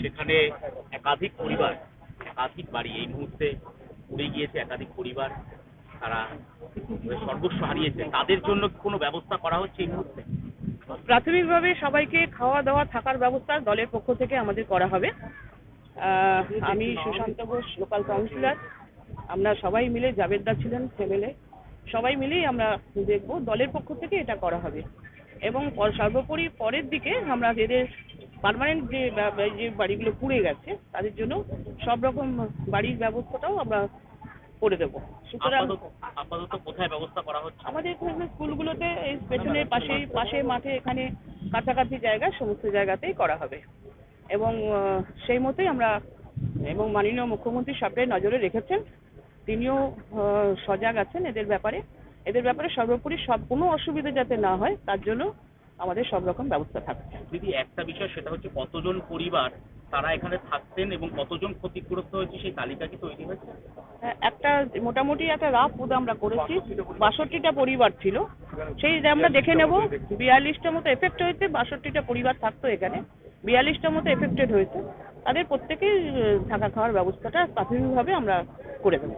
সেখানে একাধিক পরিবার, একাধিক বাড়ি এই মুহূর্তে উড়ে গিয়েছে, একাধিক পরিবার তারা সর্বস্ব হারিয়েছে। তাদের জন্য কোনো ব্যবস্থা করা হচ্ছে এই মুহূর্তে? প্রাথমিকভাবে সবাইকে খাওয়া দাওয়া থাকার ব্যবস্থা দলের পক্ষ থেকে আমাদের করা হবে। আমি সুশান্ত ঘোষ, লোকাল কাউন্সিলর। আমরা সবাই মিলে জাভেদদা ছিলেন এমএলএ সবাই মিলেই আমরা দেখব, দলের পক্ষ থেকে এটা করা হবে। এবং পর- সর্বোপরি পরের দিকে আমরা এদের পার্মানেন্ট যে যে বাড়িগুলো পুড়ে গেছে তাদের জন্য সব রকম বাড়ির ব্যবস্থাটাও আমরা করে দেবো। সুতরাং আপাতত কোথায় ব্যবস্থা করা হচ্ছে? আমাদের এখানে স্কুলগুলোতে এই পেছনের পাশে পাশে মাঠে এখানে কাছাকাছি জায়গায় সমস্ত জায়গাতেই করা হবে। এবং সেই মতোই আমরা এবং মাননীয় মুখ্যমন্ত্রী সবটাই নজরে রেখেছেন। তিনিও সজাগ আছেন এদের ব্যাপারে। এদের ব্যাপারে সর্বোপরি সব কোনো অসুবিধা যাতে না হয় তার জন্য আমাদের সব রকম ব্যবস্থা থাকছে দিদি একটা বিষয় সেটা হচ্ছে কতজন পরিবার তারা এখানে থাকতেন এবং কতজন ক্ষতিগ্রস্ত হয়েছে সেই তালিকা কি তৈরি হয়েছে? হ্যাঁ, একটা মোটামুটি একটা রাফ পুদ আমরা করেছি। বাষট্টিটা পরিবার ছিল। সেই যে আমরা দেখে নেব বিয়াল্লিশটা মতো এফেক্ট হয়েছে বাষট্টিটা পরিবার থাকতো এখানে। বিয়াল্লিশটা মতো এফেক্টেড হয়েছে। তাদের প্রত্যেকেই থাকা খাওয়ার ব্যবস্থাটা প্রাথমিকভাবে আমরা করে দেবো।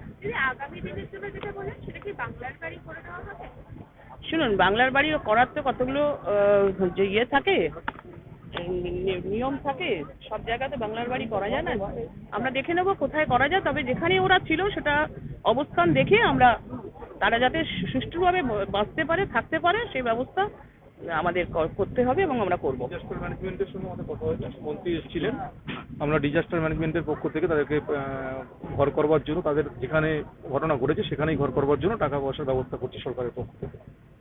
আগামী দিনের জন্য যেটা বলেন সেটা কি বাংলার বাড়ি করে দেওয়া হবে? শুনুন, বাংলার বাড়ি করার তো কতগুলো যে ইয়ে থাকে, নিয়ম থাকে, সব জায়গাতে বাংলার বাড়ি করা যায় না? আমরা দেখে নেব কোথায় করা যায়, তবে যেখানে ওরা ছিল সেটা অবস্থান দেখে আমরা তারা যাতে সুষ্ঠুভাবে বাঁচতে পারে, থাকতে পারে, সেই ব্যবস্থা আমাদের কর- করতে হবে এবং আমরা করব। ডিজাস্টার ম্যানেজমেন্টের সঙ্গে আমাদের কথা হয়েছে। মন্ত্রী এসেছিলেন। আমরা ডিজাস্টার ম্যানেজমেন্টের পক্ষ থেকে তাদেরকে ঘর করবার জন্য তাদের যেখানে ঘটনা ঘটেছে সেখানেই ঘর করবার জন্য টাকা পয়সার ব্যবস্থা করছি সরকারের পক্ষ থেকে।